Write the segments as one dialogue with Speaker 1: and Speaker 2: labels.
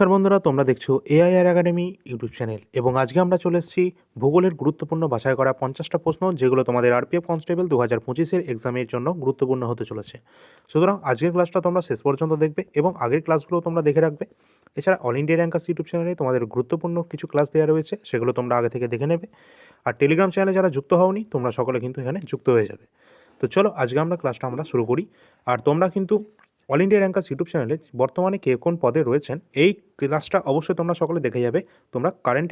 Speaker 1: নমস্কার বন্ধুরা, তোমরা দেখছ এআইআর একাডেমি ইউটিউব চ্যানেল এবং আজকে আমরা চলে এসেছি ভূগোলের গুরুত্বপূর্ণ, বাছাই করা পঞ্চাশটা প্রশ্ন যেগুলো তোমাদের আরপিএফ কনস্টেবল দু হাজার পঁচিশের এক্সামের জন্য গুরুত্বপূর্ণ হতে চলেছে। সুতরাং আজকের ক্লাসটা তোমরা শেষ পর্যন্ত দেখবে এবং আগের ক্লাসগুলো তোমরা দেখে রাখবে। এছাড়া অল ইন্ডিয়া র্যাঙ্কার্স ইউটিউব চ্যানেলে তোমাদের গুরুত্বপূর্ণ কিছু ক্লাস দেওয়া রয়েছে, সেগুলো তোমরা আগে থেকে দেখে নেবে। আর টেলিগ্রাম চ্যানেলে যারা যুক্ত হওনি, তোমরা সকলে কিন্তু এখানে যুক্ত হয়ে যাবে। তো চলো আজকে আমরা ক্লাসটা আমরা শুরু করি। আর তোমরা কিন্তু অল ইন্ডিয়া র্যাঙ্কার্স ইউটিউব চ্যানেলে বর্তমানে কে কোন পদে রয়েছেন, এই ক্লাসটা অবশ্যই তোমরা সকলে দেখে যাবে। তোমরা কারেন্ট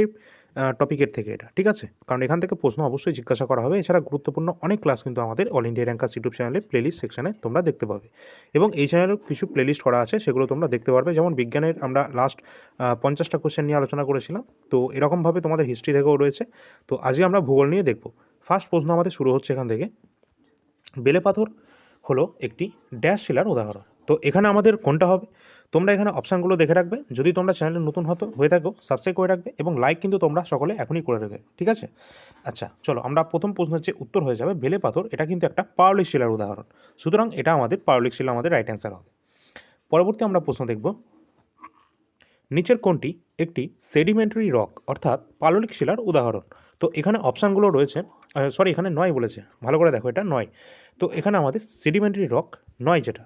Speaker 1: টপিকের থেকে এটা, ঠিক আছে? কারণ এখান থেকে প্রশ্ন অবশ্যই জিজ্ঞাসা করা হবে। এছাড়া গুরুত্বপূর্ণ অনেক ক্লাস কিন্তু আমাদের অল ইন্ডিয়া র্যাঙ্কার্স ইউটিউব চ্যানেলে প্লেলিস্ট সেকশনে তোমরা দেখতে পাবে। এবং এই চ্যানেলেও কিছু প্লেলিস্ট করা আছে, সেগুলো তোমরা দেখতে পারবে। যেমন বিজ্ঞানের আমরা লাস্ট পঞ্চাশটা কোশ্চেন নিয়ে আলোচনা করেছিলাম। তো এরকমভাবে তোমাদের হিস্ট্রি থেকেও রয়েছে। তো আজকে আমরা ভূগোল নিয়ে দেখব। ফার্স্ট প্রশ্ন আমাদের শুরু হচ্ছে এখান থেকে। বেলে পাথর হলো একটি ড্যাশ শিলার উদাহরণ। তো এখানে আমাদের কোনটা হবে? তোমরা এখানে অপশানগুলো দেখে রাখবে। যদি তোমরা চ্যানেলে নতুন হতো, হয়ে থাকো সাবস্ক্রাইব করে রাখবে এবং লাইক কিন্তু তোমরা সকলে এখনই করে রাখবে ঠিক আছে? আচ্ছা চলো আমরা প্রথম প্রশ্নের যে উত্তর হয়ে যাবে। বেলে পাথর, এটা কিন্তু একটা পাওলিক শিলার উদাহরণ। সুতরাং এটা আমাদের পাওলিক শিলা, আমাদের রাইট অ্যান্সার হবে। পরবর্তী আমরা প্রশ্ন দেখব। নিচের কোনটি একটি সেডিমেন্টারি রক অর্থাৎ পাললিক শিলার উদাহরণ। তো এখানে অপশানগুলো রয়েছে সরি এখানে নয় বলেছে। ভালো করে দেখো, এটা নয়। তো এখানে আমাদের সেডিমেন্টারি রক নয় যেটা।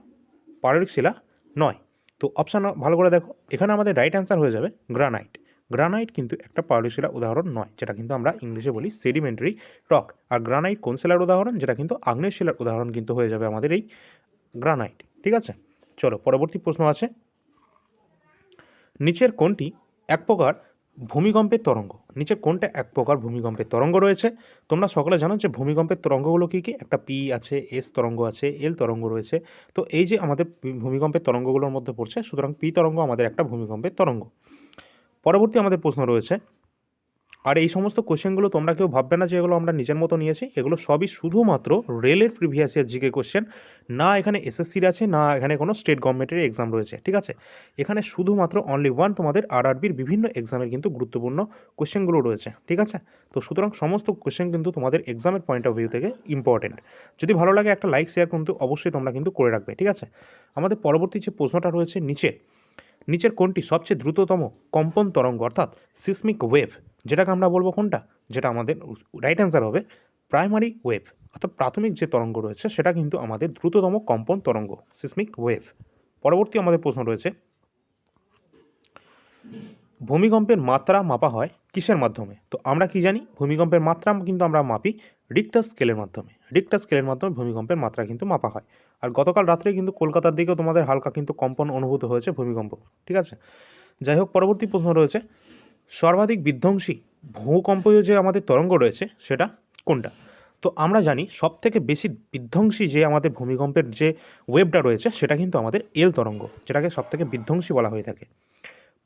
Speaker 1: পাললিক শিলা নয়। তো অপশান ভালো করে দেখো। এখানে আমাদের রাইট অ্যান্সার হয়ে যাবে গ্রানাইট গ্রানাইট কিন্তু একটা পাললিক শিলার উদাহরণ নয়, যেটা কিন্তু আমরা ইংলিশে বলি সেডিমেন্টারি রক আর গ্রানাইট কোন শিলার উদাহরণ? যেটা কিন্তু আগ্নেয় শিলার উদাহরণ কিন্তু হয়ে যাবে আমাদের এই গ্রানাইট ঠিক আছে? চলো, পরবর্তী প্রশ্ন আছে। নিচের কোনটি এক প্রকার ভূমিকম্পের তরঙ্গ। নিচে কোনটা এক প্রকার ভূমিকম্পের তরঙ্গ রয়েছে? তোমরা সকলে জানো যে ভূমিকম্পের তরঙ্গগুলো কী কী? একটা পি আছে এস তরঙ্গ আছে এল তরঙ্গ রয়েছে। তো এই যে আমাদের ভূমিকম্পের তরঙ্গগুলোর মধ্যে পড়ছে, সুতরাং পি তরঙ্গ আমাদের একটা ভূমিকম্পের তরঙ্গ। পরবর্তী আমাদের প্রশ্ন রয়েছে আর এই সমস্ত কোশ্চেনগুলো তোমরা কেউ ভাববে না যে এগুলো আমরা নিজের মতো নিয়েছি। এগুলো সবই শুধুমাত্র রেলের প্রিভিয়াস ইয়ার জিকে কোশ্চেন না এখানে এসএসসির আছে, না এখানে কোনো স্টেট গভর্নমেন্টের এক্সাম রয়েছে, ঠিক আছে? এখানে শুধুমাত্র অনলি ওয়ান তোমাদের আরআরবির বিভিন্ন এক্সামের কিন্তু গুরুত্বপূর্ণ কোশ্চেনগুলো রয়েছে, ঠিক আছে? তো সুতরাং সমস্ত কোশ্চেন কিন্তু তোমাদের এক্সামের পয়েন্ট অফ ভিউ থেকে ইম্পর্টেন্ট যদি ভালো লাগে একটা লাইক শেয়ার কিন্তু অবশ্যই তোমরা কিন্তু করে রাখবে, ঠিক আছে? আমাদের পরবর্তী যে প্রশ্নটা রয়েছে, নিচে। নিচের কোনটি সবচেয়ে দ্রুততম কম্পন তরঙ্গ, অর্থাৎ সিসমিক ওয়েভ যেটাকে আমরা বলব কোনটা? যেটা আমাদের রাইট অ্যান্সার হবে প্রাইমারি ওয়েভ অর্থাৎ প্রাথমিক যে তরঙ্গ রয়েছে, সেটা কিন্তু আমাদের দ্রুততম কম্পন তরঙ্গ সিসমিক ওয়েভ পরবর্তী আমাদের প্রশ্ন রয়েছে, ভূমিকম্পের মাত্রা মাপা হয় কিসের মাধ্যমে? তো আমরা কি জানি? ভূমিকম্পের মাত্রা কিন্তু আমরা মাপি রিক্টার স্কেলের মাধ্যমে। রিক্টার স্কেলের মাধ্যমে ভূমিকম্পের মাত্রা কিন্তু মাপা হয়। আর গতকাল রাত্রে কিন্তু কলকাতার দিকেও তোমাদের হালকা কিন্তু কম্পন অনুভূত হয়েছে ভূমিকম্প। ঠিক আছে? যাই হোক, পরবর্তী প্রশ্ন রয়েছে সর্বাধিক বিধ্বংসী ভূকম্পীয় যে আমাদের তরঙ্গ রয়েছে, সেটা কোনটা? তো আমরা জানি সব থেকে বেশি বিধ্বংসী যে আমাদের ভূমিকম্পের যে ওয়েবটা রয়েছে, সেটা কিন্তু আমাদের এল তরঙ্গ, যেটাকে সব থেকে বিধ্বংসী বলা হয়ে থাকে।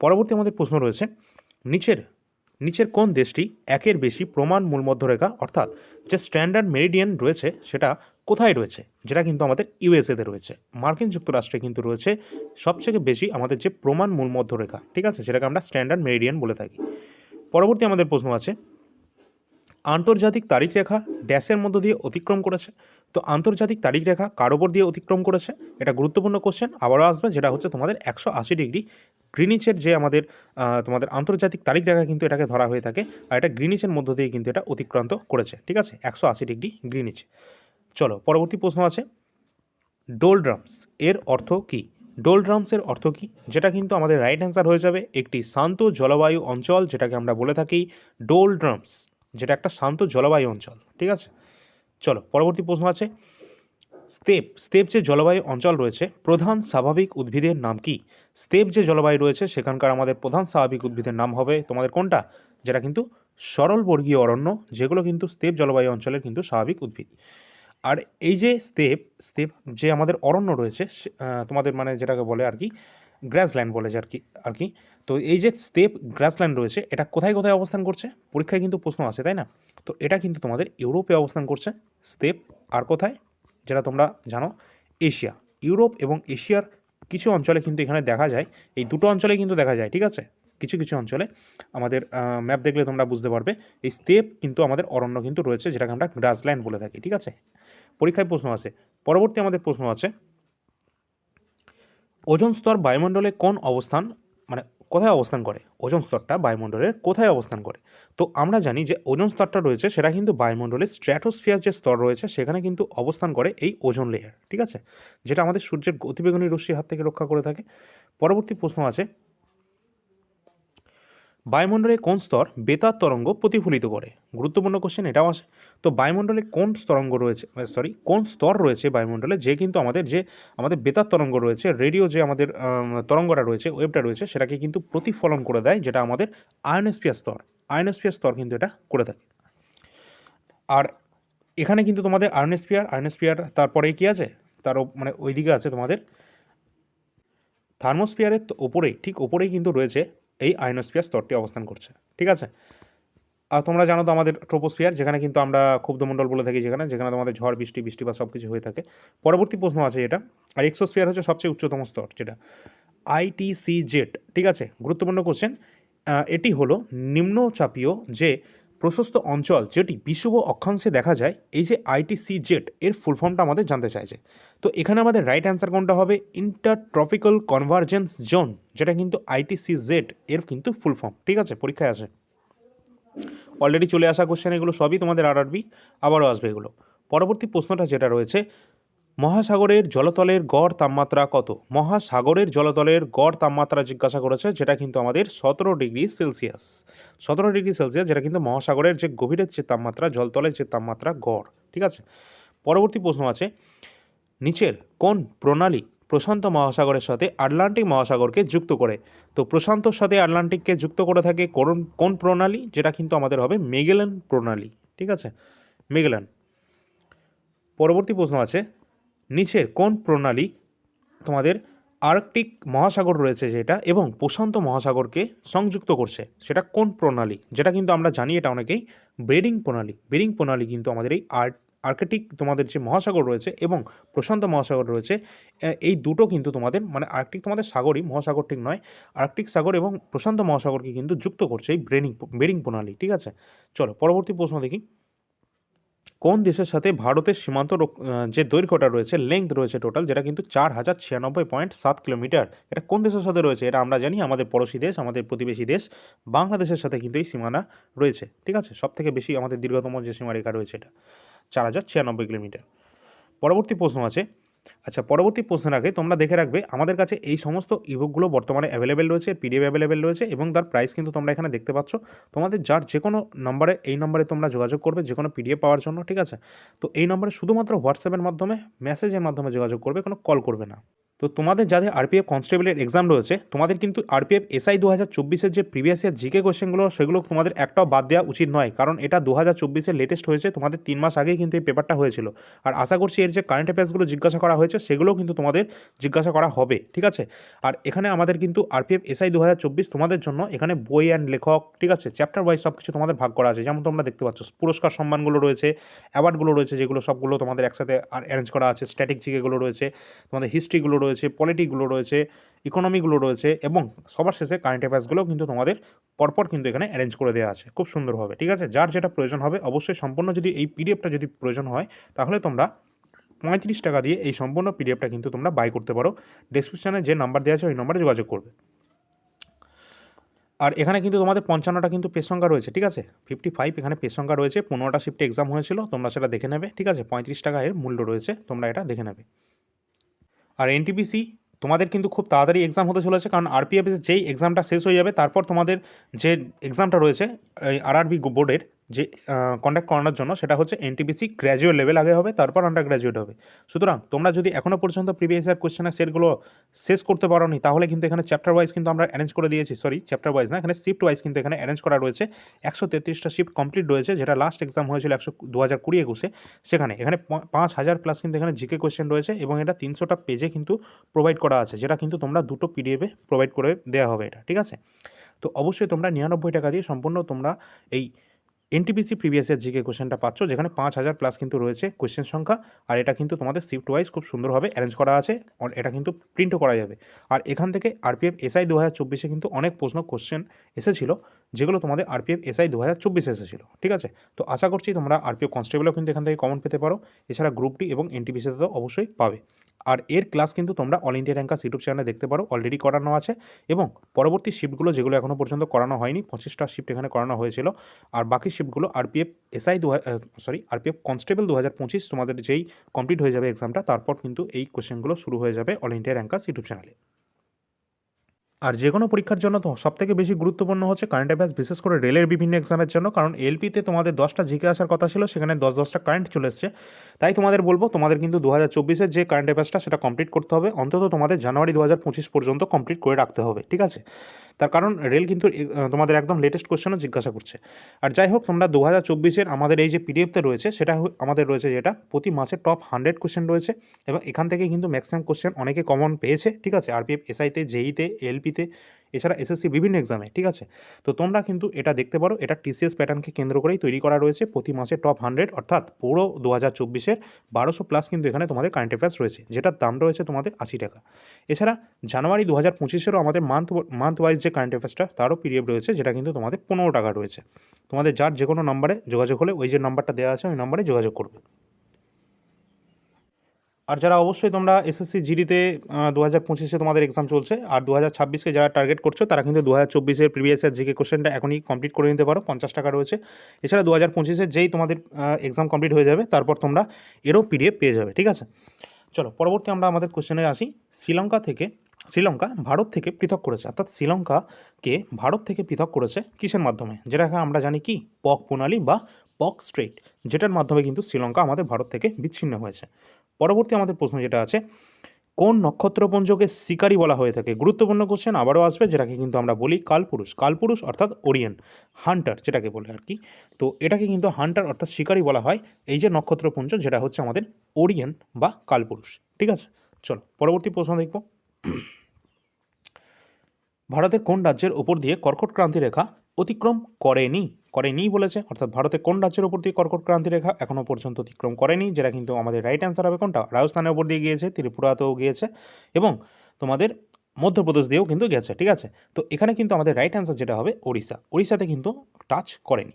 Speaker 1: পরবর্তী আমাদের প্রশ্ন রয়েছে, নিচের নিচের কোন দেশটি একের বেশি প্রমাণ মূলমধ্যরেখা, অর্থাৎ যে স্ট্যান্ডার্ড মেরিডিয়ান রয়েছে, সেটা কোথায় রয়েছে, যেটা কিন্তু আমাদের ইউএসএতে রয়েছে। মার্কিন যুক্তরাষ্ট্রে কিন্তু রয়েছে সবথেকে বেশি আমাদের যে প্রমাণ মূলমধ্যরেখা ঠিক আছে? সেটাকে আমরা স্ট্যান্ডার্ড মেরিডিয়ান বলে থাকি। পরবর্তী আমাদের প্রশ্ন আছে, আন্তর্জাতিক তারিখ রেখা ড্যাশের মধ্য দিয়ে অতিক্রম করেছে? তো আন্তর্জাতিক তারিখ রেখা কার ওপর দিয়ে অতিক্রম করেছে? এটা গুরুত্বপূর্ণ কোশ্চেন আবারও আসবে, যেটা হচ্ছে তোমাদের একশো আশি ডিগ্রি গ্রিনিচের যে আমাদের তোমাদের আন্তর্জাতিক তারিখ রেখা কিন্তু এটাকে ধরা হয়ে থাকে, আর এটা গ্রিনিচের মধ্য দিয়ে কিন্তু এটা অতিক্রান্ত করেছে, ঠিক আছে? একশো আশি ডিগ্রি গ্রিনিচ। চলো, পরবর্তী প্রশ্ন আছে। ডোলড্রামস এর অর্থ কী? ডোলড্রামসের অর্থ কী? যেটা কিন্তু আমাদের রাইট অ্যান্সার হয়ে যাবে একটি শান্ত জলবায়ু অঞ্চল, যেটাকে আমরা বলে থাকি ডোলড্রামস, যেটা একটা শান্ত জলবায়ু অঞ্চল, ঠিক আছে? চলো, পরবর্তী প্রশ্ন আছে। স্তেপ স্তেপ যে জলবায়ু অঞ্চল রয়েছে, প্রধান স্বাভাবিক উদ্ভিদের নাম কি? স্তেপ যে জলবায়ু রয়েছে, সেখানকার আমাদের প্রধান স্বাভাবিক উদ্ভিদের নাম হবে তোমাদের কোনটা? যেটা কিন্তু সরলবর্গীয় অরণ্য, যেগুলো কিন্তু স্তেপ জলবায়ু অঞ্চলের কিন্তু স্বাভাবিক উদ্ভিদ। আর এই যে স্তেপ স্তেপ যে আমাদের অরণ্য রয়েছে তোমাদের মানে যেটাকে বলে আর কি গ্রাসল্যান্ড বলে যে আর কি আর কি। তো এই যে স্টেপ গ্রাসল্যান্ড রয়েছে, এটা কোথায় কোথায় অবস্থান করছে? পরীক্ষায় কিন্তু প্রশ্ন আসে তাই না? তো এটা কিন্তু তোমাদের ইউরোপে অবস্থান করছে। স্টেপ আর কোথায়? যেটা তোমরা জানো, এশিয়া। ইউরোপ এবং এশিয়ার কিছু অঞ্চলে কিন্তু এখানে দেখা যায়, এই দুটো অঞ্চলে কিন্তু দেখা যায়, ঠিক আছে? কিছু কিছু অঞ্চলে। আমাদের ম্যাপ দেখলে তোমরা বুঝতে পারবে, এই স্টেপ কিন্তু আমাদের অরণ্য কিন্তু রয়েছে, যেটাকে আমরা গ্রাসল্যান্ড বলে থাকি, ঠিক আছে? পরীক্ষায় প্রশ্ন আছে। পরবর্তী আমাদের প্রশ্ন আছে, ওজন স্তর বায়ুমণ্ডলে কোন অবস্থান মানে কোথায় অবস্থান করে? ওজন স্তরটা বায়ুমণ্ডলের কোথায় অবস্থান করে? তো আমরা জানি যে ওজন স্তরটা রয়েছে, সেটা কিন্তু বায়ুমণ্ডলের স্ট্র্যাটোস্ফিয়ার যে স্তর রয়েছে, সেখানে কিন্তু অবস্থান করে এই ওজন লেয়ার ঠিক আছে? যেটা আমাদের সূর্যের গতিবেগুনি রশ্মির হাত থেকে রক্ষা করে থাকে। পরবর্তী প্রশ্ন আছে বায়ুমণ্ডলে কোন স্তর বেতার তরঙ্গ প্রতিফলিত করে? গুরুত্বপূর্ণ কোশ্চেন এটাও আছে তো বায়ুমণ্ডলে কোন তরঙ্গ রয়েছে? সরি কোন স্তর রয়েছে বায়ুমণ্ডলে? যে কিন্তু আমাদের যে, আমাদের বেতার তরঙ্গ রয়েছে, রেডিও যে আমাদের তরঙ্গটা রয়েছে ওয়েবটা রয়েছে, সেটাকে কিন্তু প্রতিফলন করে দেয়, যেটা আমাদের আয়নস্পিয়ার স্তর। আয়নস্পিয়ার স্তর কিন্তু এটা করে থাকে। আর এখানে কিন্তু তোমাদের আয়নস্পিয়ার আয়নস্পিয়ার তারপরে কি আছে? তার মানে ওইদিকে আছে তোমাদের থার্মোস্ফিয়ারের তো ওপরেই, ঠিক ওপরেই কিন্তু রয়েছে এই আয়নোস্ফিয়ার স্তরটি অবস্থান করছে, ঠিক আছে? আর তোমরা জানো তো আমাদের ট্রোপোস্ফিয়ার, যেখানে কিন্তু আমরা ক্ষুব্ধমণ্ডল বলে থাকি যেখানে যেখানে তোমাদের ঝড়, বৃষ্টি বৃষ্টিপাত সব কিছু হয়ে থাকে। পরবর্তী প্রশ্ন আছে এটা, আর এক্সোস্ফিয়ার হচ্ছে সবচেয়ে উচ্চতম স্তর যেটা। আইটিসি জেট ঠিক আছে? গুরুত্বপূর্ণ কোশ্চেন এটি হলো নিম্নচাপীয় যে প্রশস্ত অঞ্চল যেটি বিষুব অক্ষাংশে দেখা যায়, এই যে আইটিসি জেট এর ফুল ফর্মটা আমাদের জানতে চাইছে। তো এখানে আমাদের রাইট অ্যান্সার কোনটা হবে? ইন্টারট্রপিক্যাল কনভার্জেন্স জোন যেটা কিন্তু আইটিসি জেড এর কিন্তু ফুল ফর্ম ঠিক আছে? পরীক্ষায় আসে। অলরেডি চলে আসা কোশ্চেন এগুলো সবই তোমাদের আরআরবি আবারও আসবে এগুলো। পরবর্তী প্রশ্নটা যেটা রয়েছে মহাসাগরের জলতলের গড় তাপমাত্রা কত? মহাসাগরের জলতলের গড় তাপমাত্রা জিজ্ঞাসা করেছে, যেটা কিন্তু আমাদের সতেরো ডিগ্রি সেলসিয়াস। সতেরো ডিগ্রি সেলসিয়াস, যেটা কিন্তু মহাসাগরের যে গভীরের যে তাপমাত্রা, জলতলের যে তাপমাত্রা, গড়, ঠিক আছে? পরবর্তী প্রশ্ন আছে, নিচের কোন প্রণালী প্রশান্ত মহাসাগরের সাথে আটলান্টিক মহাসাগরকে যুক্ত করে? তো প্রশান্তর সাথে আটলান্টিককে যুক্ত করে থাকে কোন কোন প্রণালী? যেটা কিন্তু আমাদের হবে মেগেলান প্রণালী, ঠিক আছে? মেগেলান। পরবর্তী প্রশ্ন আছে নিচের কোন প্রণালী তোমাদের আর্কটিক মহাসাগর রয়েছে যেটা এবং প্রশান্ত মহাসাগরকে সংযুক্ত করছে? সেটা কোন প্রণালী? যেটা কিন্তু আমরা জানি এটা অনেকেই বেরিং প্রণালী। বেরিং প্রণালী কিন্তু আমাদের এই আর্ট আর্কটিক তোমাদের যে মহাসাগর রয়েছে এবং প্রশান্ত মহাসাগর রয়েছে এই দুটো কিন্তু তোমাদের মানে আর্কটিক তোমাদের সাগরই, মহাসাগর ঠিক নয়, আর্কটিক সাগর এবং প্রশান্ত মহাসাগরকে কিন্তু যুক্ত করছে এই ব্রেনিং বেরিং প্রণালী, ঠিক আছে? চলো পরবর্তী প্রশ্ন দেখি। কোন দেশের সাথে ভারতের সীমান্ত যে দৈর্ঘ্যটা রয়েছে লেংথ রয়েছে টোটাল যেটা কিন্তু চার হাজার ছিয়ানব্বই পয়েন্ট সাত কিলোমিটার এটা কোন দেশের সাথে রয়েছে? এটা আমরা জানি আমাদের পড়োশী দেশ, আমাদের প্রতিবেশী দেশ, বাংলাদেশের সাথে কিন্তু এই সীমানা রয়েছে, ঠিক আছে? সব থেকে বেশি আমাদের দীর্ঘতম যে সীমারেখা রয়েছে এটা, চার হাজার ছিয়ানব্বই কিলোমিটার পরবর্তী প্রশ্ন আছে আচ্ছা পরবর্তী প্রশ্নের আগে তোমরা দেখে রাখবে, আমাদের কাছে এই সমস্ত ইবুকগুলো বর্তমানে অ্যাভেলেবেল রয়েছে পিডিএফ অ্যাভেলেবেল রয়েছে এবং তার প্রাইস কিন্তু তোমরা এখানে দেখতে পাচ্ছ। তোমাদের যার যে কোনো নম্বরে এই নম্বরে তোমরা যোগাযোগ করবে যে কোনো পিডিএফ পাওয়ার জন্য, ঠিক আছে? তো এই নম্বরে শুধুমাত্র হোয়াটসঅ্যাপের মাধ্যমে মেসেজের মাধ্যমে যোগাযোগ করবে, কোনো কল করবে না। তো তোমাদের যাদের আরপিএফ কনস্টেবলের এক্সাম রয়েছে, তোমাদের কিন্তু আরপিএফ এসআই দু হাজার চব্বিশের যে প্রিভিয়াস ইয়ার জিকে কোশ্চেনগুলো সেগুলো তোমাদের একটাও বাদ দেওয়া উচিত নয়। কারণ এটা দু হাজার চব্বিশের লেটেস্ট হয়েছে, তোমাদের তিন মাস আগেই কিন্তু এই পেপারটা হয়েছিল। আর আশা করছি এর যে কারেন্ট অ্যাফেয়ার্সগুলো জিজ্ঞাসা করা হয়েছে, সেগুলোও কিন্তু তোমাদের জিজ্ঞাসা করা হবে, ঠিক আছে? আর এখানে আমাদের কিন্তু আরপিএফ এসআই দু হাজার চব্বিশ তোমাদের জন্য এখানে বই অ্যান্ড লেখক, ঠিক আছে? চ্যাপ্টার ওয়াইজ সব কিছু তোমাদের ভাগ করা আছে। যেমন তোমরা দেখতে পাচ্ছ, পুরস্কার সম্মানগুলো রয়েছে অ্যাওয়ার্ডগুলো রয়েছে, যেগুলো সবগুলো তোমাদের একসাথে অ্যারেঞ্জ করা আছে। স্ট্যাটিক জিকেগুলো রয়েছে, তোমাদের হিস্ট্রিগুলো রয়েছে পলিটিকগুলো রয়েছে ইকোনমিগুলো রয়েছে এবং সবার শেষে কারেন্ট অ্যাফেয়ার্সগুলো কিন্তু তোমাদের পরপর কিন্তু এখানে অ্যারেঞ্জ করে দেওয়া আছে। খুব সুন্দরভাবে ঠিক আছে? যার যেটা প্রয়োজন হবে অবশ্যই সম্পূর্ণ যদি এই পিডিএফটা যদি প্রয়োজন হয়, তাহলে তোমরা পঁয়ত্রিশ টাকা দিয়ে এই সম্পূর্ণ পিডিএফটা কিন্তু তোমরা বাই করতে পারো। ডেসক্রিপশানে যে নাম্বার দেওয়া আছে, ওই নাম্বারে যোগাযোগ করবে। আর এখানে কিন্তু তোমাদের পঞ্চান্নটা কিন্তু পেজ সংখ্যা রয়েছে, ঠিক আছে? ফিফটি ফাইভ এখানে পেজ সংখ্যা রয়েছে, পনেরোটা শিফটে এক্সাম হয়েছিল, তোমরা সেটা দেখে নেবে, ঠিক আছে? পঁয়ত্রিশ টাকা এর মূল্য রয়েছে, তোমরা এটা দেখে নেবে। আর এনটিপিসি তোমাদের কিন্তু খুব তাড়াতাড়ি এক্সাম হতে চলেছে, কারণ আরপিএফ যেই এক্সামটা শেষ হয়ে যাবে, তারপর তোমাদের যে এক্সামটা রয়েছে আর আরআরবি বোর্ডের যে কন্ডাক্ট করানোর জন্য সেটা হচ্ছে এনটিপিসি গ্র্যাজুয়েট লেভেল আগে হবে, তারপর আন্ডার গ্র্যাজুয়েট হবে। সুতরাং তোমরা যদি এখনও পর্যন্ত প্রিভিয়াস ইয়ার কোশ্চেনের সেটগুলো শেষ করতে পারো নি তাহলে কিন্তু এখানে চ্যাপ্টার ওয়াইজ কিন্তু আমরা অ্যারেঞ্জ করে দিয়েছি। সরি চ্যাপ্টার ওয়াইজ না, এখানে শিফট ওয়াইজ কিন্তু এখানে অ্যারেঞ্জ করা রয়েছে। একশো তেত্রিশটা শিফট কমপ্লিট রয়েছে, যেটা লাস্ট এক্সাম হয়েছিল একশো দু হাজার কুড়ি একুশে। সেখানে, এখানে পাঁচ হাজার প্লাস কিন্তু এখানে জিকে কোশ্চেন রয়েছে এবং এটা তিনশোটা পেজে কিন্তু প্রোভাইড করা আছে, যেটা কিন্তু তোমরা দুটো পিডিএফে প্রোভাইড করে দেওয়া হবে এটা, ঠিক আছে? তো অবশ্যই তোমরা নিরানব্বই টাকা দিয়ে সম্পূর্ণ তোমরা এই এনটিপিসি প্রিভিয়াসের জিকে কোশ্চেনটা পাচ্ছ, যেখানে পাঁচ হাজার প্লাস কিন্তু রয়েছে কোশ্চেন সংখ্যা, আর এটা কিন্তু তোমাদের শিফট ওয়াইজ খুব সুন্দরভাবে অ্যারেঞ্জ করা আছে, আর এটা কিন্তু প্রিন্টও করা যাবে। আর এখান থেকে আরপিএফ এসআই দু হাজার চব্বিশে কিন্তু অনেক প্রশ্ন কোশ্চেন এসেছিল, যেগুলো তোমাদের আরপিএফ এসআই দু হাজার চব্বিশে এসেছিল, ঠিক আছে? তো আশা করছি তোমরা আরপিএফ কনস্টেবলও কিন্তু এখান থেকে কমন পেতে পারো, এছাড়া গ্রুপ ডি এবং এনটিপিসিতে তো অবশ্যই পাবে। আর এর ক্লাস কিন্তু তোমরা অল ইন্ডিয়া র্যাঙ্কার্স ইউটিউব চ্যানেলে দেখতে পারো অলরেডি করানো আছে এবং পরবর্তী শিফটগুলো যেগুলো এখনও পর্যন্ত করানো হয়নি, পঁচিশটা শিফট এখানে করানো হয়েছিল আর বাকি শিফটগুলো আরপিএফ এসআই দু সরি আরপিএফ কনস্টেবল দু হাজার পঁচিশ তোমাদের যেই কমপ্লিট হয়ে যাবে এক্সামটা তারপর কিন্তু এই কোশ্চেনগুলো শুরু হয়ে যাবে অল ইন্ডিয়া র্যাঙ্কার্স ইউটিউব চ্যানেলে আর যে কোনো পরীক্ষার জন্য তো সব থেকে বেশি গুরুত্বপূর্ণ হচ্ছে কারেন্ট অ্যাফেয়ার্স বিশেষ করে রেলের বিভিন্ন এক্সামের জন্য। কারণ এলপিতে তোমাদের দশটা জিকে আসার কথা ছিল, সেখানে দশ দশটা কারেন্ট চলে এসছে। তাই তোমাদের বলব, তোমাদের কিন্তু দু হাজার চব্বিশের যে কারেন্ট অ্যাফেয়ার্সটা সেটা কমপ্লিট করতে হবে। অন্তত তোমাদের জানুয়ারি দু হাজার পঁচিশ পর্যন্ত কমপ্লিট করে রাখতে হবে, ঠিক আছে? তার কারণ রেল কিন্তু তোমাদের একদম লেটেস্ট কোশ্চেনও জিজ্ঞাসা করছে। আর যাই হোক, তোমরা দু হাজার চব্বিশের আমাদের এই যে পিডিএফতে রয়েছে, সেটা আমাদের রয়েছে যেটা, প্রতি মাসে টপ হান্ড্রেড কোশ্চেন রয়েছে এবং এখান থেকে কিন্তু ম্যাক্সিমাম কোশ্চেন অনেকে কমন পেয়েছে, ঠিক আছে? আরপিএফ এসআইতে জেইতে এলপিতে এছাড়া এসএসসি বিভিন্ন এক্সামে ঠিক আছে? তো তোমরা কিন্তু এটা দেখতে পারো, এটা টিসিএস প্যাটার্নকে কেন্দ্র করেই তৈরি করা রয়েছে প্রতি মাসে টপ হান্ড্রেড অর্থাৎ পুরো দু হাজার চব্বিশের বারোশো প্লাস কিন্তু এখানে তোমাদের কারেন্ট অ্যাফেয়ার্স রয়েছে, যেটার দাম রয়েছে তোমাদের আশি টাকা। এছাড়া জানুয়ারি দু হাজার পঁচিশেরও আমাদের মান্থ মান্থ ওয়াইজ যে কারেন্ট অ্যাফেয়ার্সটা তারও পিরিয়ড রয়েছে যেটা কিন্তু তোমাদের পনেরো টাকা রয়েছে। তোমাদের যার যে কোনো নম্বরে যোগাযোগ হলে ওই যে নাম্বারটা দেওয়া আছে, ওই নম্বরে যোগাযোগ করবে। আর যারা অবশ্যই তোমরা এসএসসি জিডিতে দু হাজার পঁচিশে তোমাদের এক্সাম চলছে, আর দু হাজার ছাব্বিশকে যারা টার্গেট করছ, তারা কিন্তু দু হাজার চব্বিশের প্রিভিয়াস ইয়ার জিকে কোশ্চেনটা এখনই কমপ্লিট করে নিতে পারো, পঞ্চাশ টাকা রয়েছে। এছাড়া দু হাজার পঁচিশের যেই তোমাদের এক্সাম কমপ্লিট হয়ে যাবে, তারপর তোমরা এরও পিডিএফ পেয়ে যাবে, ঠিক আছে? চলো, পরবর্তী আমরা আমাদের কোশ্চেনে আসি। শ্রীলঙ্কা থেকে, শ্রীলঙ্কা ভারত থেকে পৃথক করেছে, অর্থাৎ শ্রীলঙ্কাকে ভারত থেকে পৃথক করেছে কিসের মাধ্যমে? যেটাকে আমরা জানি কি? পক প্রণালী বা পক স্ট্রেট, যেটার মাধ্যমে কিন্তু শ্রীলঙ্কা আমাদের ভারত থেকে বিচ্ছিন্ন হয়েছে। পরবর্তী আমাদের প্রশ্ন যেটা আছে, কোন নক্ষত্রপুঞ্জকে শিকারী বলা হয়ে থাকে? গুরুত্বপূর্ণ কোশ্চেন আবারও আসবে, যেটাকে কিন্তু আমরা বলি কালপুরুষ। কালপুরুষ অর্থাৎ ওরিয়েন, হান্টার যেটাকে বলে আর কি। তো এটাকে কিন্তু হান্টার অর্থাৎ শিকারী বলা হয়। এই যে নক্ষত্রপুঞ্জ, যেটা হচ্ছে আমাদের ওরিয়েন বা কালপুরুষ। ঠিক আছে? চলো, পরবর্তী প্রশ্ন দেখব। ভারতের কোন রাজ্যের ওপর দিয়ে কর্কট ক্রান্তি রেখা অতিক্রম করেনি করেনি বলেছে। অর্থাৎ ভারতে কোন রাজ্যের ওপর দিয়ে কর্কট ক্রান্তি রেখা এখনও পর্যন্ত অতিক্রম করেনি, যেটা কিন্তু আমাদের রাইট অ্যান্সার হবে কোনটা? রাজস্থানের ওপর দিয়ে গিয়েছে, ত্রিপুরাতেও গিয়েছে, এবং তোমাদের মধ্যপ্রদেশ দিয়েও কিন্তু গেছে, ঠিক আছে? তো এখানে কিন্তু আমাদের রাইট অ্যান্সার যেটা হবে ওড়িশা। ওড়িশাতে কিন্তু টাচ করেনি।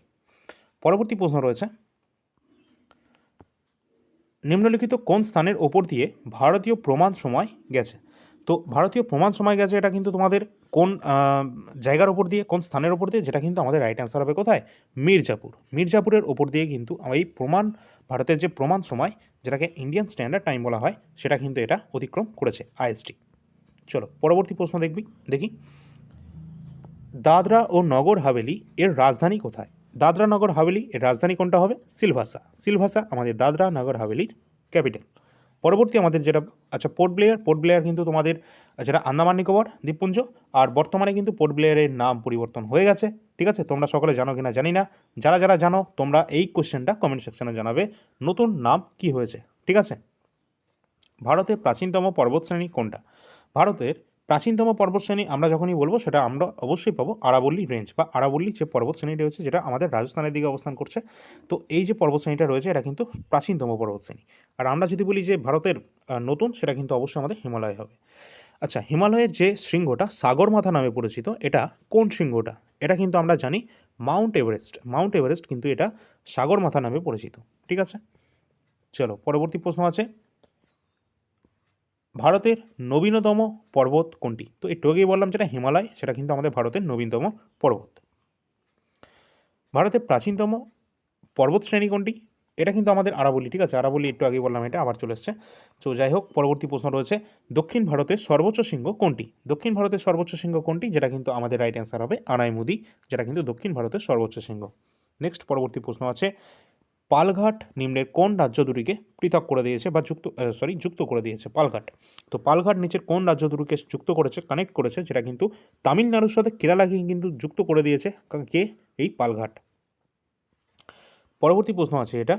Speaker 1: পরবর্তী প্রশ্ন রয়েছে, নিম্নলিখিত কোন স্থানের ওপর দিয়ে ভারতীয় প্রমাণ সময় গেছে? তো ভারতীয় প্রমাণ সময় গেছে, এটা কিন্তু তোমাদের কোন জায়গার ওপর দিয়ে, কোন স্থানের ওপর দিয়ে, যেটা কিন্তু আমাদের রাইট অ্যান্সার হবে কোথায়? মির্জাপুর। মির্জাপুরের ওপর দিয়ে কিন্তু এই প্রমাণ, ভারতের যে প্রমাণ সময়, যেটাকে ইন্ডিয়ান স্ট্যান্ডার্ড টাইম বলা হয়, সেটা কিন্তু এটা অতিক্রম করেছে আইএসটি চলো, পরবর্তী প্রশ্ন দেখবি, দেখি। দাদরা ও নগর হাভেলি এর রাজধানী কোথায়? দাদরা নগর হাভেলি এর রাজধানী কোনটা হবে? সিলভাসা। সিলভাসা আমাদের দাদরা নগর হাভেলির ক্যাপিটাল পরবর্তী আমাদের যেটা আচ্ছা পোর্ট ব্লেয়ার পোর্ট ব্লেয়ার কিন্তু তোমাদের যেটা আন্দামান নিকোবর, দ্বীপপুঞ্জ, আর বর্তমানে কিন্তু পোর্ট ব্লেয়ারের নাম পরিবর্তন হয়ে গেছে, ঠিক আছে? তোমরা সকলে জানো কিনা জানি না। যারা যারা জানো, তোমরা এই কোয়েশ্চেনটা কমেন্ট সেকশনে জানাবে, নতুন নাম কি হয়েছে, ঠিক আছে? ভারতের প্রাচীনতম পর্বতশ্রেণী কোনটা? ভারতের প্রাচীনতম পর্বতশ্রেণী আমরা যখনই বলব, সেটা আমরা অবশ্যই পাবো আরাবল্লী রেঞ্জ বা আরাবল্লী যে পর্বতশ্রেণীটা রয়েছে, যেটা আমাদের রাজস্থানের দিকে অবস্থান করছে। তো এই যে পর্বতশ্রেণীটা রয়েছে, এটা কিন্তু প্রাচীনতম পর্বতশ্রেণী আর আমরা যদি বলি যে ভারতের নতুন, সেটা কিন্তু অবশ্যই আমাদের হিমালয় হবে। আচ্ছা হিমালয়ের যে শৃঙ্গটা সাগরমাথা নামে পরিচিত, এটা কোন শৃঙ্গটা? এটা কিন্তু আমরা জানি মাউন্ট এভারেস্ট। মাউন্ট এভারেস্ট কিন্তু এটা সাগরমাথা নামে পরিচিত। ঠিক আছে? চলো, পরবর্তী প্রশ্ন আছে। ভারতের নবীনতম পর্বত কোনটি? তো একটু আগেই বললাম যেটা হিমালয়, সেটা কিন্তু আমাদের ভারতের নবীনতম পর্বত। ভারতের প্রাচীনতম পর্বত শ্রেণি কোনটি? এটা কিন্তু আমাদের আরাবলি, ঠিক আছে? আরাবলি একটু আগে বললাম, এটা আবার চলে এসছে। তো যাই হোক, পরবর্তী প্রশ্ন রয়েছে, দক্ষিণ ভারতের সর্বোচ্চ শৃঙ্গ কোনটি? দক্ষিণ ভারতের সর্বোচ্চ শৃঙ্গ কোনটি? যেটা কিন্তু আমাদের রাইট অ্যান্সার হবে আনাইমুদি, যেটা কিন্তু দক্ষিণ ভারতের সর্বোচ্চ শৃঙ্গ। নেক্সট পরবর্তী প্রশ্ন আছে পালঘাট নিম্নের কোন রাজ্য দুটিকে পৃথক করে দিয়েছে বা যুক্ত সরি যুক্ত করে দিয়েছে? পালঘাট। তো পালঘাট নিচের কোন রাজ্য দুটিকে যুক্ত করেছে কানেক্ট করেছে, যেটা কিন্তু তামিলনাড়ুর সাথে কেরালাকে কিন্তু যুক্ত করে দিয়েছে, কে এই পালঘাট। পরবর্তী প্রশ্ন আছে এটা।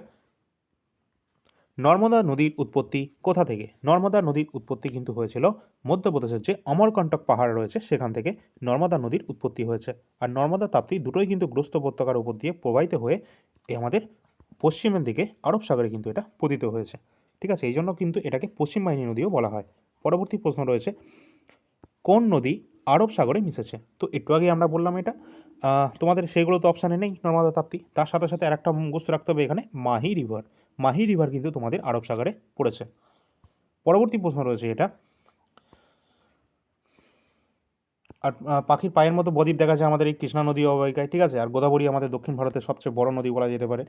Speaker 1: নর্মদা নদীর উৎপত্তি কোথা থেকে? নর্মদা নদীর উৎপত্তি কিন্তু হয়েছিল মধ্যপ্রদেশের যে অমরকণ্টক পাহাড় রয়েছে, সেখান থেকে নর্মদা নদীর উৎপত্তি হয়েছে। আর নর্মদা তাপ্তি দুটোই কিন্তু গ্রস্ত উপত্যকার উপর দিয়ে প্রবাহিত হয়ে আমাদের পশ্চিমের দিকে আরব সাগরে কিন্তু এটা পতিত হয়েছে। ঠিক আছে? এই জন্য কিন্তু এটাকে পশ্চিম বাহিনী নদীও বলা হয়। পরবর্তী প্রশ্ন রয়েছে, কোন নদী আরব সাগরে মিশেছে? তো একটু আগে আমরা বললাম এটা। তোমাদের সেগুলো তো অপশানে নেই, নর্মদা তাপ্তি। তার সাথে সাথে আরেকটা মুখস্থ রাখতে হবে এখানে, মাহি রিভার মাহি রিভার কিন্তু তোমাদের আরব সাগরে পড়েছে। পরবর্তী প্রশ্ন রয়েছে এটা আর পাখির পায়ের মতো বদ্বীপ দেখা যায় আমাদের এই কৃষ্ণা নদী অববাহিকায়, ঠিক আছে? আর গোদাবরী আমাদের দক্ষিণ ভারতের সবচেয়ে বড় নদী বলা যেতে পারে।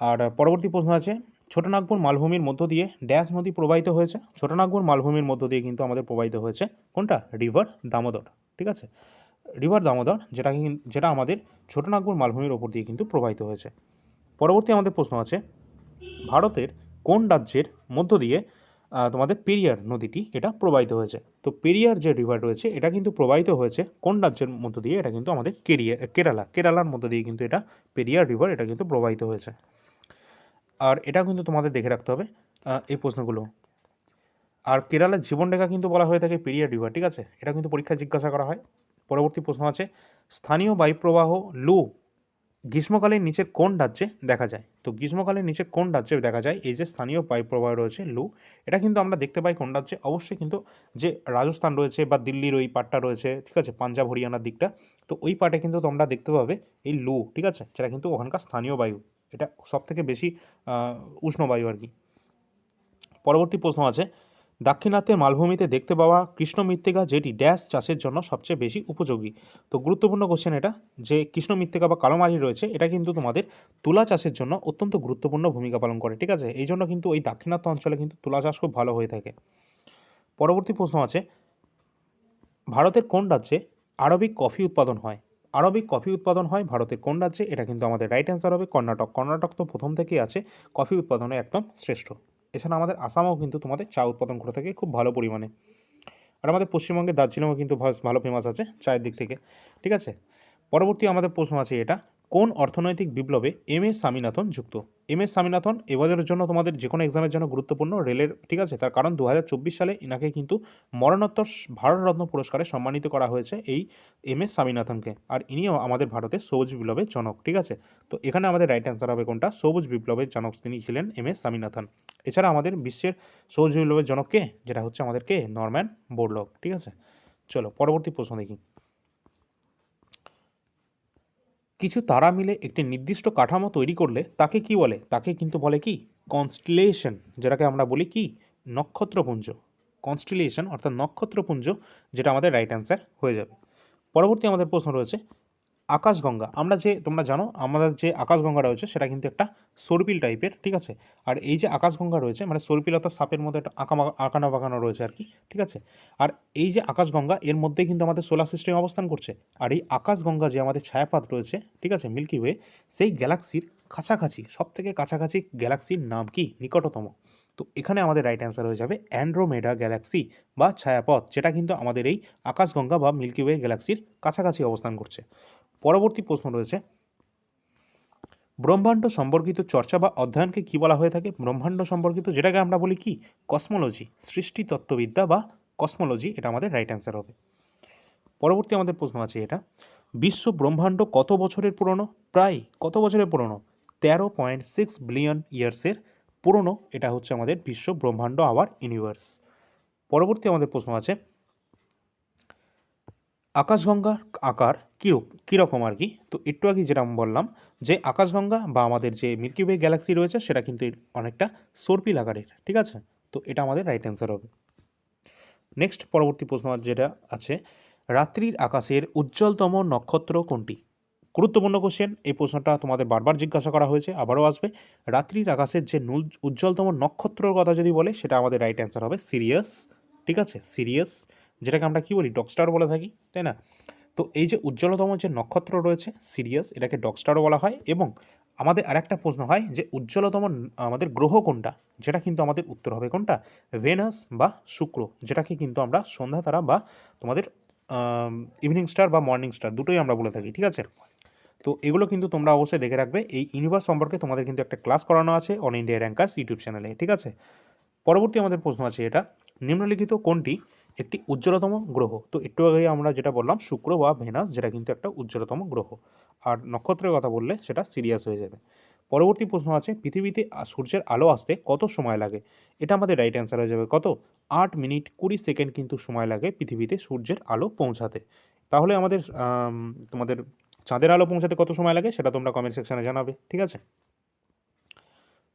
Speaker 1: আর পরবর্তী প্রশ্ন আছে, ছোটনাগপুর মালভূমির মধ্য দিয়ে ড্যাশ নদী প্রবাহিত হয়েছে? ছোটনাগপুর মালভূমির মধ্য দিয়ে কিন্তু আমাদের প্রবাহিত হয়েছে কোনটা? রিভার দামোদর, ঠিক আছে? রিভার দামোদর, যেটা যেটা আমাদের ছোটনাগপুর মালভূমির ওপর দিয়ে কিন্তু প্রবাহিত হয়েছে। পরবর্তী আমাদের প্রশ্ন আছে, ভারতের কোন রাজ্যের মধ্য দিয়ে তোমাদের পেরিয়ার নদীটি এটা প্রবাহিত হয়েছে। তো পেরিয়ার যে রিভার রয়েছে, এটা কিন্তু প্রবাহিত হয়েছে কোন রাজ্যের মধ্য দিয়ে? এটা কিন্তু আমাদের কেরিয়া কেরালা, কেরালার মধ্য দিয়ে কিন্তু এটা পেরিয়ার রিভার এটা কিন্তু প্রবাহিত হয়েছে। আর এটা কিন্তু তোমাদের দেখে রাখতে হবে এই প্রশ্নগুলো। আর কেরালার জীবনরেখা কিন্তু বলা হয়ে থাকে পেরিয়ার রিভার ঠিক আছে? এটা কিন্তু পরীক্ষায় জিজ্ঞাসা করা হয়। পরবর্তী প্রশ্ন আছে, স্থানীয় বায়ুপ্রবাহ, লু গ্রীষ্মকালের নিচে কোন রাজ্যে দেখা যায়? তো গ্রীষ্মকালের নিচে কোন রাজ্যে দেখা যায়? এই যে স্থানীয় বায়ু প্রবাহ রয়েছে, লু, এটা কিন্তু আমরা দেখতে পাই কোন রাজ্যে। অবশ্যই কিন্তু যে রাজস্থান রয়েছে বা দিল্লির ওই পাটটা রয়েছে, ঠিক আছে, পাঞ্জাব, হরিয়ানার দিকটা, তো ওই পাটে কিন্তু তোমরা দেখতে পাবে এই লু, ঠিক আছে, যেটা কিন্তু ওখানকার স্থানীয় বায়ু, এটা সব থেকে বেশি উষ্ণ বায়ু আর কি। পরবর্তী প্রশ্ন আছে দাক্ষিণাত্যের মালভূমিতে দেখতে পাওয়া কৃষ্ণ মৃত্তিকা যেটি ড্যাশ চাষের জন্য সবচেয়ে বেশি উপযোগী। তো গুরুত্বপূর্ণ কোশ্চেন এটা, যে কৃষ্ণ মৃত্তিকা বা কালো মাটি রয়েছে, এটা কিন্তু তোমাদের তুলা চাষের জন্য অত্যন্ত গুরুত্বপূর্ণ ভূমিকা পালন করে, ঠিক আছে? এই জন্য কিন্তু ওই দাক্ষিণাত্য অঞ্চলে কিন্তু তুলা চাষ খুব ভালো হয়ে থাকে। পরবর্তী প্রশ্ন আছে, ভারতের কোন রাজ্যে আরবিক কফি উৎপাদন হয়? আরবিক কফি উৎপাদন হয় ভারতের কোন রাজ্যে? এটা কিন্তু আমাদের রাইট অ্যান্সার হবে কর্ণাটক। কর্ণাটক তো প্রথম থেকেই আছে, কফি উৎপাদনে একদম শ্রেষ্ঠ। এছাড়া আমাদের আসামও কিন্তু তোমাদের চা উৎপাদন করে থাকে খুব ভালো পরিমাণে। আর আমাদের পশ্চিমবঙ্গে দার্জিলিংও কিন্তু ভালো ফেমাস আছে চায়ের দিক থেকে। ঠিক আছে? পরবর্তী আমাদের প্রশ্ন আছে এটা কোন অর্থনৈতিক বিপ্লবে এম এস স্বামীনাথন যুক্ত? এম এস স্বামীনাথন এবছরের জন্য তোমাদের যে কোনো এক্সামের জন্য গুরুত্বপূর্ণ রেলের, ঠিক আছে? তার কারণ দু হাজার চব্বিশ সালে এনাকে কিন্তু মরণোত্তর ভারতরত্ন পুরস্কারে সম্মানিত করা হয়েছে এই এম এস স্বামীনাথনকে। আর ইনিও আমাদের ভারতের সবুজ বিপ্লবের জনক, ঠিক আছে? তো এখানে আমাদের রাইট অ্যান্সার হবে কোনটা? সবুজ বিপ্লবের জনক তিনি ছিলেন এম এস স্বামীনাথন। এছাড়া আমাদের বিশ্বের সবুজ বিপ্লবের জনক কে? যেটা হচ্ছে আমাদের কে? নরম্যান বোরলক ঠিক আছে? চলো পরবর্তী প্রশ্ন দেখি। কিছু তারা মিলে একটি নির্দিষ্ট কাঠামো তৈরি করলে তাকে কি বলে? তাকে কিন্তু বলে কি? কনস্টিলেশন যেটাকে আমরা বলি কি? নক্ষত্রপুঞ্জ। কনস্টিলেশন অর্থাৎ নক্ষত্রপুঞ্জ, যেটা আমাদের রাইট অ্যান্সার হয়ে যাবে। পরবর্তী আমাদের প্রশ্ন রয়েছে আকাশগঙ্গা। আমরা যে, তোমরা জানো, আমাদের যে আকাশগঙ্গা রয়েছে, সেটা কিন্তু একটা সর্পিল টাইপের, ঠিক আছে? আর এই যে আকাশগঙ্গা রয়েছে মানে সর্পিল অর্থাৎ সাপের মধ্যে একটা আঁকা আঁকানো বাঁকানো রয়েছে আর কি, ঠিক আছে? আর এই যে আকাশগঙ্গা, এর মধ্যেই কিন্তু আমাদের সোলার সিস্টেম অবস্থান করছে। আর এই আকাশগঙ্গা যে আমাদের ছায়াপাত রয়েছে, ঠিক আছে মিল্কি ওয়ে সেই গ্যালাক্সির কাছাকাছি সব থেকে কাছাকাছি গ্যালাক্সির নাম কি? নিকটতম। তো এখানে আমাদের রাইট অ্যান্সার হয়ে যাবে অ্যান্ড্রোমেডা গ্যালাক্সি বা ছায়াপথ, যেটা কিন্তু আমাদের এই আকাশগঙ্গা বা মিল্কি ওয়ে গ্যালাক্সির কাছাকাছি অবস্থান করছে। পরবর্তী প্রশ্ন রয়েছে। ব্রহ্মাণ্ড সম্পর্কিত চর্চা বা অধ্যয়নকে কি বলা হয়ে থাকে? ব্রহ্মাণ্ড সম্পর্কিত যেটাকে আমরা বলি কি? কসমোলজি সৃষ্টি তত্ত্ববিদ্যা বা কসমোলজি, এটা আমাদের রাইট অ্যান্সার হবে। পরবর্তী আমাদের প্রশ্ন আছে এটা। বিশ্ব ব্রহ্মাণ্ড কত বছরের পুরনো? প্রায় কত বছরের পুরনো? তেরো পয়েন্ট সিক্স বিলিয়ন ইয়ার্সের পুরনো, এটা হচ্ছে আমাদের বিশ্ব ব্রহ্মাণ্ড আওয়ার ইউনিভার্স পরবর্তী আমাদের প্রশ্ন আছে আকাশগঙ্গার আকার কীরকম কীরকম আর কি? তো একটু আগে যেটা আমি বললাম যে আকাশগঙ্গা বা আমাদের যে মিল্কি ওয়ে গ্যালাক্সি রয়েছে, সেটা কিন্তু অনেকটা সর্পিল আকারের, ঠিক আছে? তো এটা আমাদের রাইট অ্যান্সার হবে। নেক্সট পরবর্তী প্রশ্ন যেটা আছে, রাত্রির আকাশের উজ্জ্বলতম নক্ষত্র কোনটি? গুরুত্বপূর্ণ কোশ্চেন এই প্রশ্নটা তোমাদের বারবার জিজ্ঞাসা করা হয়েছে, আবারও আসবে। রাত্রির আকাশের যে নুল উজ্জ্বলতম নক্ষত্রর কথা যদি বলে, সেটা আমাদের রাইট অ্যান্সার হবে সিরিয়াস ঠিক আছে? সিরিয়াস যেটাকে আমরা কী বলি ডগস্টার বলে থাকি, তাই না? তো এই যে উজ্জ্বলতম যে নক্ষত্র রয়েছে সিরিয়াস এটাকে ডগস্টারও বলা হয় এবং আমাদের আরেকটা প্রশ্ন হয় যে উজ্জ্বলতম, আমাদের গ্রহ কোনটা? যেটা কিন্তু আমাদের উত্তর হবে কোনটা? ভেনাস বা শুক্র, যেটাকে কিন্তু আমরা সন্ধ্যা তারা বা তোমাদের ইভিনিং স্টার বা মর্নিং স্টার দুটোই আমরা বলে থাকি, ঠিক আছে? তো এগুলো কিন্তু তোমরা অবশ্যই দেখে রাখবে। এই ইউনিভার্স সম্পর্কে তোমাদের কিন্তু একটা ক্লাস করানো আছে অন ইন্ডিয়া র্যাঙ্কার্স ইউটিউব চ্যানেলে ঠিক আছে? পরবর্তী আমাদের প্রশ্ন আছে এটা, নিম্নলিখিত কোনটি? একটি উজ্জ্বলতম গ্রহ। তো একটু আগে আমরা যেটা বললাম, শুক্র বা ভেনাস, যেটা কিন্তু একটা উজ্জ্বলতম গ্রহ। আর নক্ষত্রের কথা বললে সেটা সিরিয়াস হয়ে যাবে। পরবর্তী প্রশ্ন আছে, পৃথিবীতে সূর্যের আলো আসতে কত সময় লাগে? এটা আমাদের রাইট অ্যান্সার হয়ে যাবে কত? আট মিনিট কুড়ি সেকেন্ড কিন্তু সময় লাগে পৃথিবীতে সূর্যের আলো পৌঁছাতে। তাহলে আমাদের তোমাদের চাঁদের আলো পৌঁছাতে কত সময় লাগে সেটা তোমরা কমেন্ট সেকশানে জানাবে, ঠিক আছে?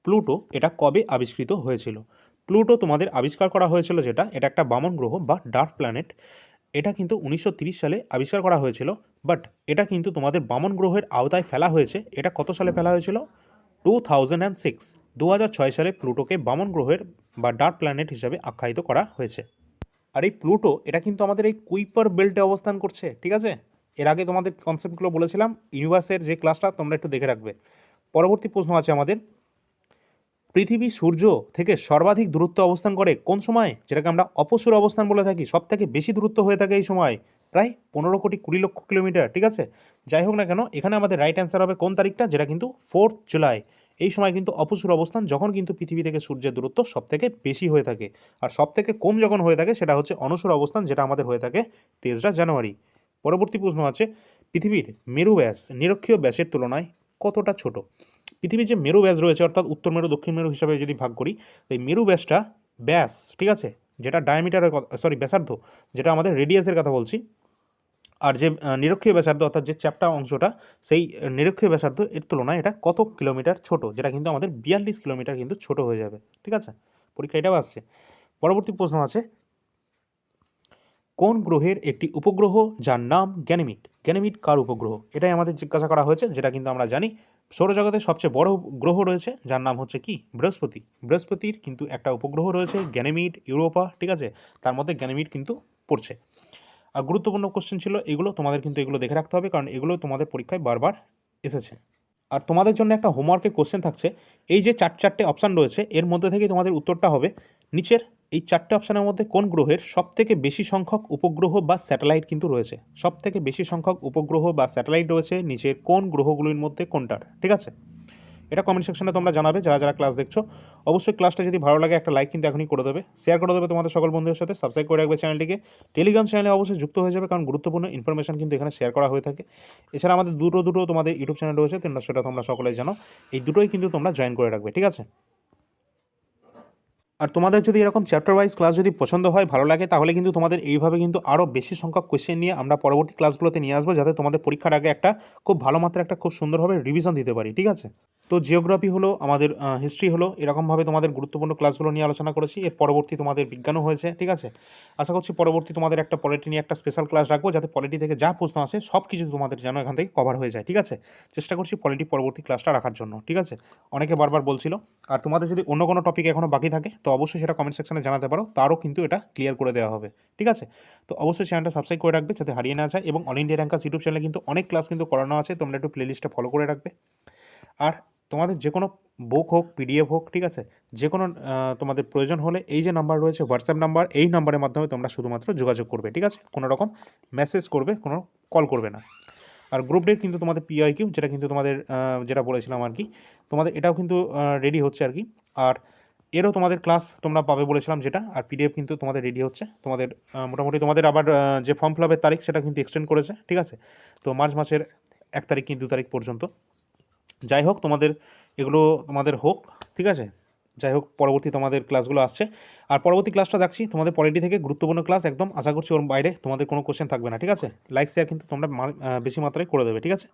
Speaker 1: প্লুটো এটা কবে আবিষ্কৃত হয়েছিল? প্লুটো তোমাদের আবিষ্কার করা হয়েছিল যেটা, এটা একটা বামন গ্রহ বা ডার্ক প্ল্যানেট। এটা কিন্তু উনিশশো সালে আবিষ্কার করা হয়েছিল, বাট এটা কিন্তু তোমাদের বামন গ্রহের আওতায় ফেলা হয়েছে। এটা কত সালে ফেলা হয়েছিল? টু থাউজেন্ড অ্যান্ড সিক্স, দু হাজার ছয় সালে প্লুটোকে বামন গ্রহের বা ডার্ক প্ল্যানেট হিসাবে আখ্যায়িত করা হয়েছে। আর এই প্লুটো, এটা কিন্তু আমাদের এই কুইপার বেল্টে অবস্থান করছে, ঠিক আছে? এর আগে তোমাদের কনসেপ্টগুলো বলেছিলাম ইউনিভার্সের যে ক্লাসটা তোমরা একটু দেখে রাখবে। পরবর্তী প্রশ্ন আছে আমাদের পৃথিবী সূর্য থেকে সর্বাধিক দূরত্ব অবস্থান করে কোন সময়? যেটাকে আমরা অপসুর অবস্থান বলে থাকি। সব থেকে বেশি দূরত্ব হয়ে থাকে এই সময় প্রায় পনেরো কোটি কুড়ি লক্ষ কিলোমিটার, ঠিক আছে? যাই হোক না কেন, এখানে আমাদের রাইট অ্যান্সার হবে কোন তারিখটা? যেটা কিন্তু ফোর্থ জুলাই এই সময় কিন্তু অপসুর অবস্থান যখন কিন্তু পৃথিবী থেকে সূর্যের দূরত্ব সব থেকে বেশি হয়ে থাকে। আর সব থেকে কম যখন হয়ে থাকে সেটা হচ্ছে অনসুর অবস্থান, যেটা আমাদের হয়ে থাকে তেসরা জানুয়ারি। পরবর্তী প্রশ্ন আছে, পৃথিবীর মেরু ব্যাস নিরক্ষীয় ব্যাসের তুলনায় কতটা ছোট? পৃথিবীর যে মেরু ব্যাস রয়েছে, অর্থাৎ উত্তর মেরু, দক্ষিণ মেরু হিসাবে যদি ভাগ করি এই মেরু ব্যাসটা ব্যাস, ঠিক আছে? যেটা ডায়ামিটারের কথা সরি ব্যাসার্ধ, যেটা আমাদের রেডিয়াসের কথা বলছি। আর যে নিরক্ষীয় ব্যাসার্ধ, অর্থাৎ যে চ্যাপ্টা অংশটা, সেই নিরক্ষীয় ব্যাসার্ধ এর তুলনায় এটা কত কিলোমিটার ছোট? যেটা কিন্তু আমাদের বিয়াল্লিশ কিলোমিটার কিন্তু ছোট হয়ে যাবে, ঠিক আছে? পরীক্ষা এটাও আসছে। পরবর্তী প্রশ্ন আছে কোন গ্রহের একটি উপগ্রহ যার নাম গ্যানেমিড গ্যানেমিড কার উপগ্রহ? এটাই আমাদের জিজ্ঞাসা করা হয়েছে, যেটা কিন্তু আমরা জানি। সৌরজগতের সবচেয়ে বড় গ্রহ রয়েছে, যার নাম হচ্ছে কি? বৃহস্পতি। বৃহস্পতির কিন্তু একটা উপগ্রহ রয়েছে গ্যানেমিড ইউরোপা, ঠিক আছে? তার মধ্যে গ্যানেমিড কিন্তু পড়ছে। আর গুরুত্বপূর্ণ কোশ্চেন ছিল এগুলো, তোমাদের কিন্তু এগুলো দেখে রাখতে হবে, কারণ এগুলো তোমাদের পরীক্ষায় বারবার এসেছে। আর তোমাদের জন্য একটা হোমওয়ার্কের কোশ্চেন থাকছে, এই যে চার চারটে অপশান রয়েছে, এর মধ্যে থেকে তোমাদের উত্তরটা হবে, নিচের এই চারটে অপশানের মধ্যে কোন গ্রহের সবথেকে বেশি সংখ্যক উপগ্রহ বা স্যাটেলাইট কিন্তু রয়েছে? সবথেকে বেশি সংখ্যক উপগ্রহ বা স্যাটেলাইট রয়েছে, নিচের কোন গ্রহগুলির মধ্যে কোনটার? ঠিক আছে? এটা কমেন্ট সেকশনে তোমরা জানাবে, যারা যারা ক্লাস দেখছ। অবশ্যই ক্লাসটা যদি ভালো লাগে, একটা লাইক কিন্তু এখনই করে দেবে। শেয়ার করে দেবে তোমাদের সকল বন্ধুদের সাথে সাবস্ক্রাইব করে রাখবে চ্যানেলটিকে টেলিগ্রাম চ্যানেলে অবশ্যই যুক্ত হয়ে যাবে, কারণ গুরুত্বপূর্ণ ইনফরমেশন কিন্তু এখানে শেয়ার করা হয়ে থাকে। এছাড়া আমাদের দুটো দুটো তোমাদের ইউটিউব চ্যানেল রয়েছে, তোমরা সেটা তোমরা সকলে জানো। এই দুটোই কিন্তু তোমরা জয়েন করে রাখবে, ঠিক আছে? আর তোমাদের যদি এরকম চ্যাপ্টার ওয়াইজ ক্লাস যদি পছন্দ হয়, ভালো লাগে, তাহলে কিন্তু তোমাদের এইভাবে কিন্তু আরও বেশি সংখ্যক কোয়েশ্চেন নিয়ে আমরা পরবর্তী ক্লাসগুলোতে নিয়ে আসব, যাতে তোমাদের পরীক্ষার আগে একটা খুব ভালো মাত্রা একটা খুব সুন্দরভাবে রিভিশন দিতে পারি, ঠিক আছে? তো জিওগ্রাফি হলো, আমাদের হিস্ট্রি হলো, এরকমভাবে তোমাদের গুরুত্বপূর্ণ ক্লাসগুলো নিয়ে আলোচনা করেছি। এর পরবর্তী তোমাদের বিজ্ঞানও হয়েছে, ঠিক আছে? আশা করছি পরবর্তী তোমাদের একটা পলিটি নিয়ে একটা স্পেশাল ক্লাস রাখব, যাতে পলিটি থেকে যা প্রশ্ন আসে, সব কিছু তোমাদের যেন এখান থেকে কভার হয়ে যায়, ঠিক আছে? চেষ্টা করছি পলিটি পরবর্তী ক্লাসটা রাখার জন্য, ঠিক আছে? অনেকে বারবার বলছিল, আর তোমাদের যদি অন্য কোনো টপিক এখনও বাকি থাকে, তো অবশ্যই সেটা কমেন্ট সেকশনে জানাতে পারো, তারও কিন্তু এটা ক্লিয়ার করে দেওয়া হবে, ঠিক আছে? তো অবশ্যই চ্যানেলটা সাবস্ক্রাইব করে রাখবে, যাতে হারিয়ে না যায়, এবং অল ইন্ডিয়া র্যাঙ্কাস ইউটিউব চ্যানেলে কিন্তু অনেক ক্লাস কিন্তু করানো আছে, তোমরা একটু প্লেলিস্টটা ফলো করে রাখবে। আর তোমাদের যে কোনো বুক হোক পিডিএফ হোক, ঠিক আছে? যে কোনো তোমাদের প্রয়োজন হলে এই যে নাম্বার রয়েছে হোয়াটসঅ্যাপ নাম্বার এই নাম্বারের মাধ্যমে তোমরা শুধুমাত্র যোগাযোগ করবে, ঠিক আছে? কোনো রকম মেসেজ করবে, কোনো কল করবে না। আর গ্রুপ ডেট কিন্তু তোমাদের পিআই কিউ যেটা কিন্তু তোমাদের যেটা বলেছিলাম আর কি, তোমাদের এটাও কিন্তু রেডি হচ্ছে আর কি। আর এরও তোমাদের ক্লাস তোমরা পাবে বলেছিলাম যেটা, আর পিডিএফ কিন্তু তোমাদের রেডি হচ্ছে। তোমাদের মোটামুটি তোমাদের আবার যে ফর্ম ফিল আপের তারিখ সেটা কিন্তু এক্সটেন্ড করেছে, ঠিক আছে? তো মার্চ মাসের এক তারিখ কি দু তারিখ পর্যন্ত। যাই হোক, তোমাদের এগুলো তোমাদের হোক, ঠিক আছে? যাই হোক, পরবর্তী তোমাদের ক্লাসগুলো আসছে। আর পরবর্তী ক্লাসটা দেখছি, তোমাদের পলিটি থেকে গুরুত্বপূর্ণ ক্লাস একদম আশা করছি ওর বাইরে তোমাদের কোনো কোশ্চেন থাকবে না, ঠিক আছে? লাইক শেয়ার কিন্তু তোমরা বেশি মাত্রায় করে দেবে, ঠিক আছে?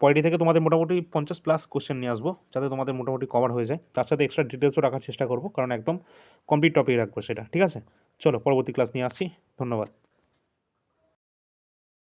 Speaker 1: পলিটি থেকে তোমাদের মোটামুটি পঞ্চাশ প্লাস কোশ্চেন নিয়ে আসব, যাতে তোমাদের মোটামুটি কভার হয়ে যায়। তার সাথে এক্সট্রা ডিটেলসও রাখার চেষ্টা করব, কারণ একদম কমপ্লিট টপিক রাখব সেটা, ঠিক আছে? চলো, পরবর্তী ক্লাস নিয়ে আসছি, ধন্যবাদ।